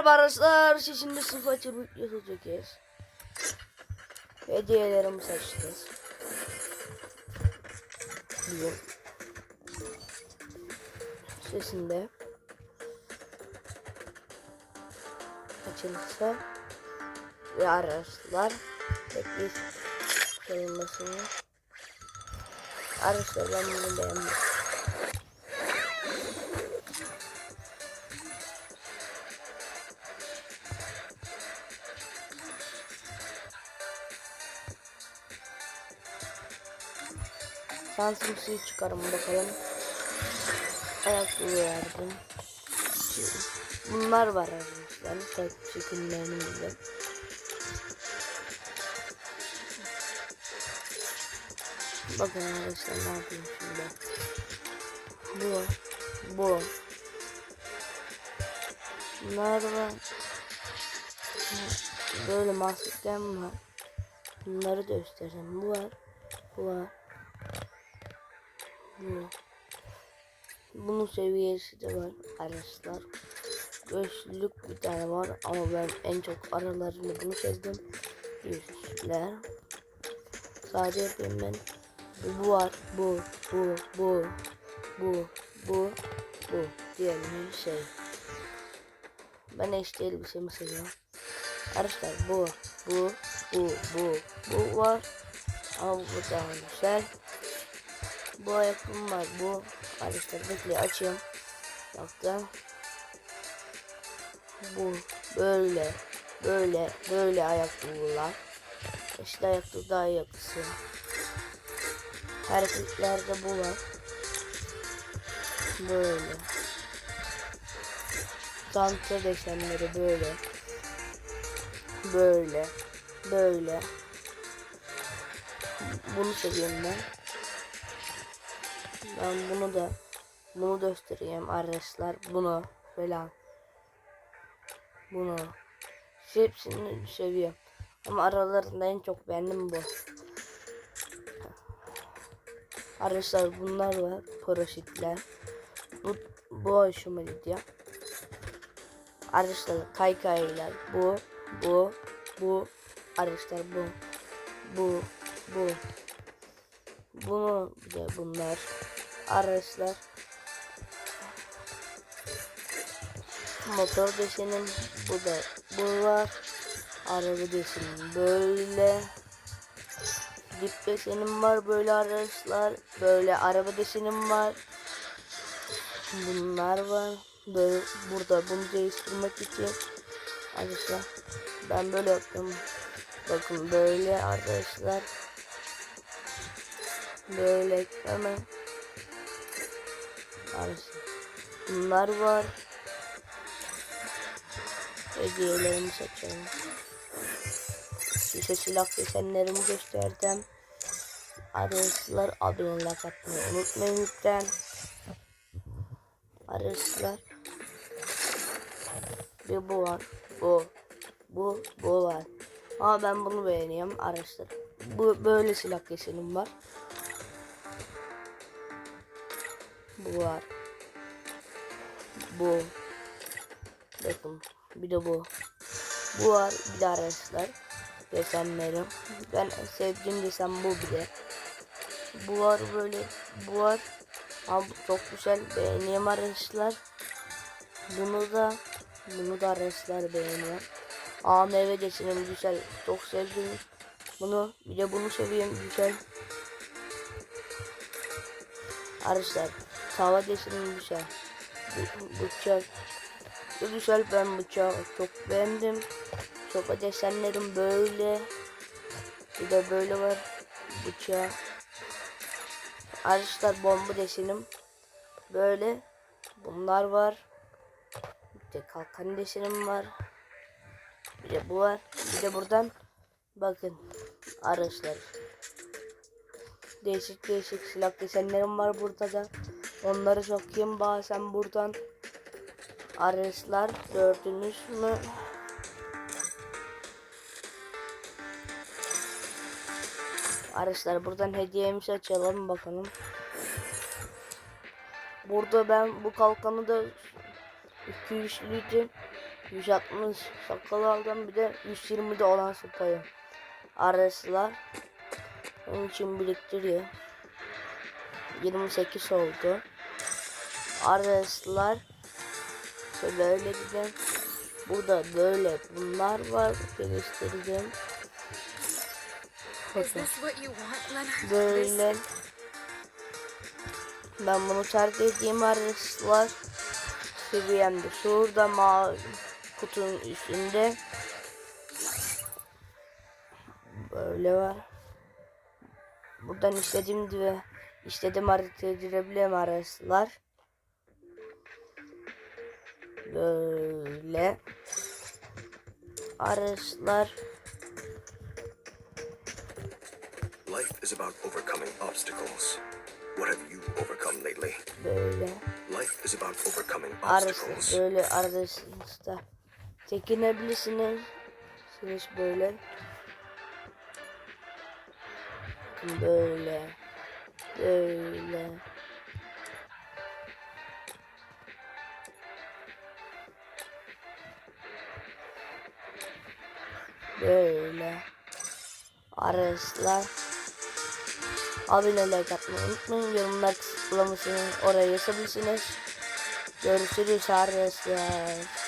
Merhaba arkadaşlar, şimdi açı videosu çekeceğiz. Hediyelerimi seçeceğiz. Bizim sesinde açılırsa ve araçlar bekleyiz sayılmasını araçlar ben bunu beğendim. Şansım suyu çıkarım bakalım. Ayakkabı verdim. Bunlar var arkadaşlar. Tek çekimlerimizde. Bakın arkadaşlar ne yapayım şimdi. Bu. Bu. Bunlar var. Böyle maskem var. Bunları da göstereceğim. Bu var. Bu var. Bu. Bunun seviyesi de var arkadaşlar. Göğüslük bir tane var ama ben en çok aralarını bunu sevdim. Göğüsler. Sadece yapayım ben. Bu, var. Bu, bu, bu, bu, bu, bu. Diğerinin şey. Ben eşli elbisemi seviyorum. Arkadaşlar bu, bu, bu, bu, bu var. Ama bu daha güzel. Bu ayakkabım var. Bu arkadaşlar bekle açayım. Baktım. Bu böyle böyle böyle ayakkabılar. İşte ayakkabı daha yakısı. Erkeklerde bu var. Böyle. Çanta desenleri böyle. Böyle. Böyle. Bunu seviyorum ben. Ben bunu da bunu göstereyim arkadaşlar. Bunu falan. Bunu. Hepsini seviyorum. Ama aralarında en çok beğendim bu. Arkadaşlar bunlar var. Paraşütler. Bu, bu hoşuma gidiyor. Arkadaşlar kaykaylar. Bu. Bu. Bu. Arkadaşlar bu. Bu. Bu. Bunu de bunlar. Arkadaşlar. Motor desenim bu da bu var. Araba desenim böyle. Dip desenim var böyle arkadaşlar. Böyle araba desenim var. Bunlar var. Böyle burada bunu değiştirmek için arkadaşlar ben böyle yaptım. Bakın böyle arkadaşlar. Böyle hemen arkadaşlar bunlar var. Hediyelerimi seçelim. Size silah desenlerimi gösterdim. Arkadaşlar abone atmayı unutmayın lütfen. Arkadaşlar bir bu var. Bu. Bu. Bu var. Ama ben bunu beğeniyorum arkadaşlar. Bu böyle silah desenim var. Bu var. Bu. Bakın. Bir de bu. Bu var. Bir de arkadaşlar. Desenlerim. Ben sevdiğim desen bu bir de. Bu var böyle. Bu var. Ama bu çok güzel. Beğeniyorum arkadaşlar. Bunu da. Bunu da arkadaşlar beğeniyorum. Meyve desenim güzel. Çok sevdim. Bunu. Bir de bunu seviyorum. Güzel. Arkadaşlar. Desenim güzel. Bu- Bıçak. Bu güzel ben bıçağı çok beğendim. Sopa desenlerim böyle. Bir de böyle var bıçağı. Arkadaşlar bomba desenim böyle. Bunlar var. Bir de kalkan desenim var. Bir de bu var. Bir de buradan bakın arkadaşlar. Değişik değişik silah desenlerim var burada da. Onları sokayım bazen buradan. Arkadaşlar gördünüz mü? Arkadaşlar buradan hediyemizi açalım bakalım. Burada ben bu kalkanı da 200 litre 160 sakal aldım bir de 120 de olan sopayı. Arasılar. Onun için biriktiriyor. 28 oldu. Arasılar. İşte böyle dedim. Burada böyle bunlar var. Geliştireceğim. Is Bakın. Böyle. Ben bunu terk edeyim arkadaşlar. Seviyemde. Şurada mavi kutunun üstünde. Böyle var. Buradan istediğim gibi istediğim harita edilebilirim arkadaşlar. Böyle. Arkadaşlar. Life is about overcoming obstacles. What have you overcome lately? Böyle. Life is about overcoming Arası obstacles. böyle arasınızda çekinebilirsiniz. Siz böyle. Böyle. Böyle. Böyle. Araslar. Abone like atmayı unutmayın. Yorumlar kısıtlamasını oraya yazabilirsiniz. Görüşürüz arkadaşlar.